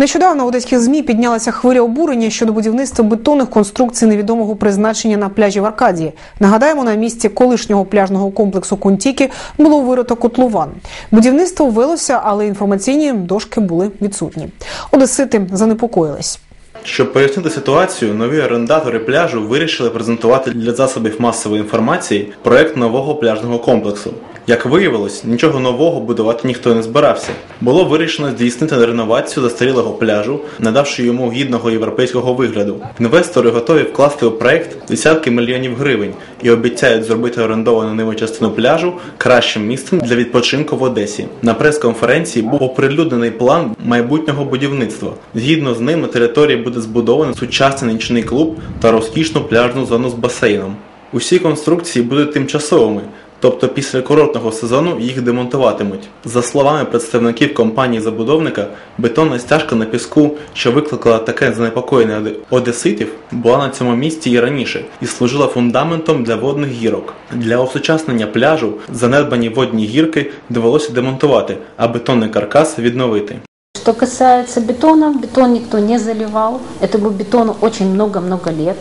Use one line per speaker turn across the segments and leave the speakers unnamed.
Нещодавно в одеських змі піднялася хвиля обурення щодо будівництва бетонних конструкцій невідомого призначення на пляжі в Аркадії. Нагадаємо, на місці колишнього пляжного комплексу Кунтіки було вирито котлован. Будівництво велося, але інформаційні дошки були відсутні. Одесити занепокоїлись.
Щоб пояснити ситуацію, нові орендатори пляжу вирішили презентувати для засобів масової інформації проект нового пляжного комплексу. Як виявилось, нічого нового будувати ніхто не збирався. Було вирішено здійснити реновацію застарілого пляжу, надавши йому гідного європейського вигляду. Інвестори готові вкласти у проект десятки мільйонів гривень і обіцяють зробити орендовану ними частину пляжу кращим місцем для відпочинку в Одесі. На прес-конференції був оприлюднений план майбутнього будівництва. Згідно з ним на території буде збудований сучасний нічний клуб та розкішну пляжну зону з басейном. Усі конструкції будуть тимчасовими. Тобто після курортного сезону їх демонтуватимуть. За словами представників компанії забудовника, бетонна стяжка на піску, що викликала таке занепокоєння одеситів, була на цьому місці і раніше і служила фундаментом для водних гірок. Для осучаснення пляжу занедбані водні гірки довелося демонтувати, а бетонний каркас відновити.
Что касается бетона, бетон никто не заливал. Этому бетону очень много-много лет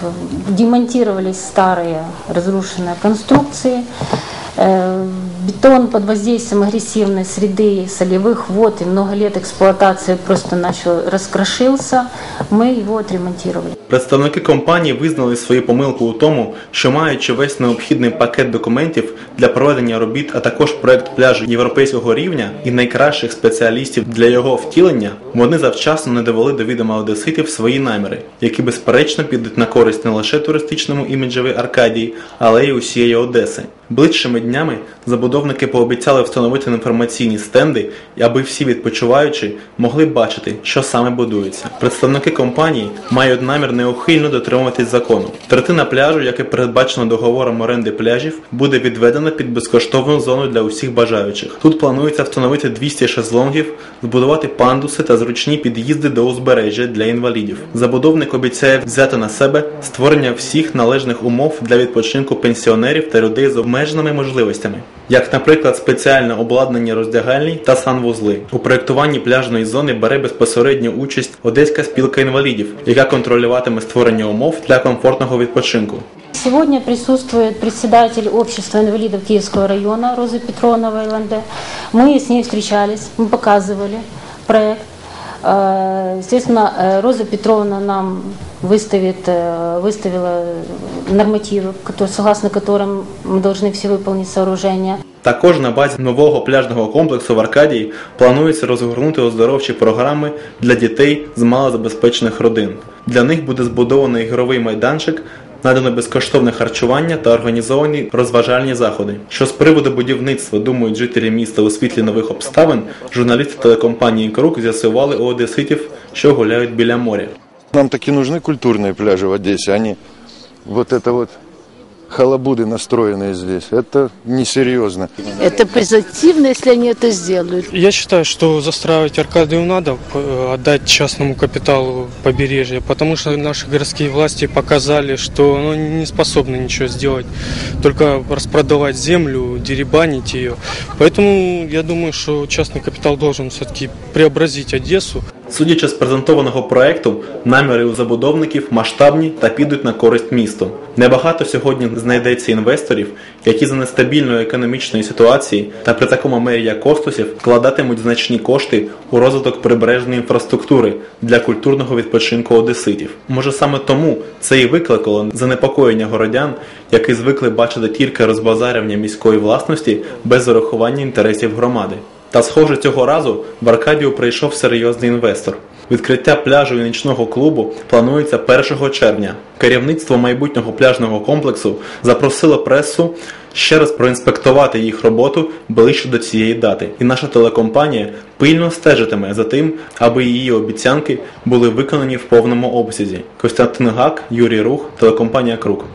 Э, Демонтировались старые разрушенные конструкции. Э, Бетон под воздействием агрессивной среды, солевых вод и много лет эксплуатации просто начал раскрошился. Мы его отремонтировали.
Представники компанії визнали свою помилку у тому, що маючи весь необхідний пакет документів для проведення робіт, а також проект пляжу європейського рівня і найкращих спеціалістів для його втілення, вони завчасно не довели до відома одеситів свої наміри, які безперечно підуть на користь не лише туристичному іміджеві Аркадії, але й усієї Одеси. Ближчими днями забудовники пообіцяли встановити інформаційні стенди, аби всі відпочиваючі могли бачити, що саме будується. Представники компанії мають намір неухильно дотримуватись закону. Третина пляжу, яке передбачено договором оренди пляжів, буде відведена під безкоштовну зону для усіх бажаючих. Тут планується встановити 200 шезлонгів, збудувати пандуси та зручні під'їзди до узбережжя для інвалідів. Забудовник обіцяє взяти на себе створення всіх належних умов для відпочинку пенсіонерів та людей з обмеженими можливостями, як, наприклад, спеціальне обладнання роздягальні та санвузли. У проєктуванні пляжної зони бере безпосередню участь Одеська спілка інвалідів, яка контролюватиме створення умов для комфортного відпочинку.
Сегодня присутствует председатель общества инвалидов Киевского района Роза Петронова ЛНД. Мы с ней встречались, мы показывали проект. Э, Естественно, э, Роза Петровна нам выставит, э, выставила нормативы, которые- согласно которым мы должны все выполнить сооружения.
Також на базі нового пляжного комплексу в Аркадії планується розгорнути оздоровчі програми для дітей з малозабезпечених родин. Для них буде збудований ігровий майданчик, надано безкоштовне харчування та організовані розважальні заходи. Що з приводу будівництва думають жителі міста у світлі нових обставин, журналісти телекомпанії Крук з'ясували у одеситів, що гуляють біля моря.
Нам таки нужны культурные пляжи в Одессе, а не вот это вот халабуды, настроенные здесь. Это несерьезно.
Это позитивно, если они это сделают.
Я считаю, что застраивать Аркадию надо, э, отдать частному капиталу побережье, потому что наши городские власти показали, что ну, не способны ничего сделать, только распродавать землю, деребанить ее. Поэтому я думаю, что частный капитал должен все-таки преобразить Одессу.
Судячи з презентованого проекту, наміри у забудовників масштабні та підуть на користь місту. Небагато сьогодні знайдеться інвесторів, які за нестабільної економічної ситуації та при такому мері як Костусів вкладатимуть значні кошти у розвиток прибережної інфраструктури для культурного відпочинку одеситів. Може саме тому це і викликало занепокоєння городян, які звикли бачити тільки розбазарювання міської власності без урахування інтересів громади. Та схоже, цього разу в Аркадію прийшов серйозний інвестор. Відкриття пляжу і нічного клубу планується 1 червня. Керівництво майбутнього пляжного комплексу запросило пресу ще раз проінспектувати їх роботу ближче до цієї дати. І наша телекомпанія пильно стежитиме за тим, аби її обіцянки були виконані в повному обсязі. Костянтин Гак, Юрій Рух, телекомпанія Крук.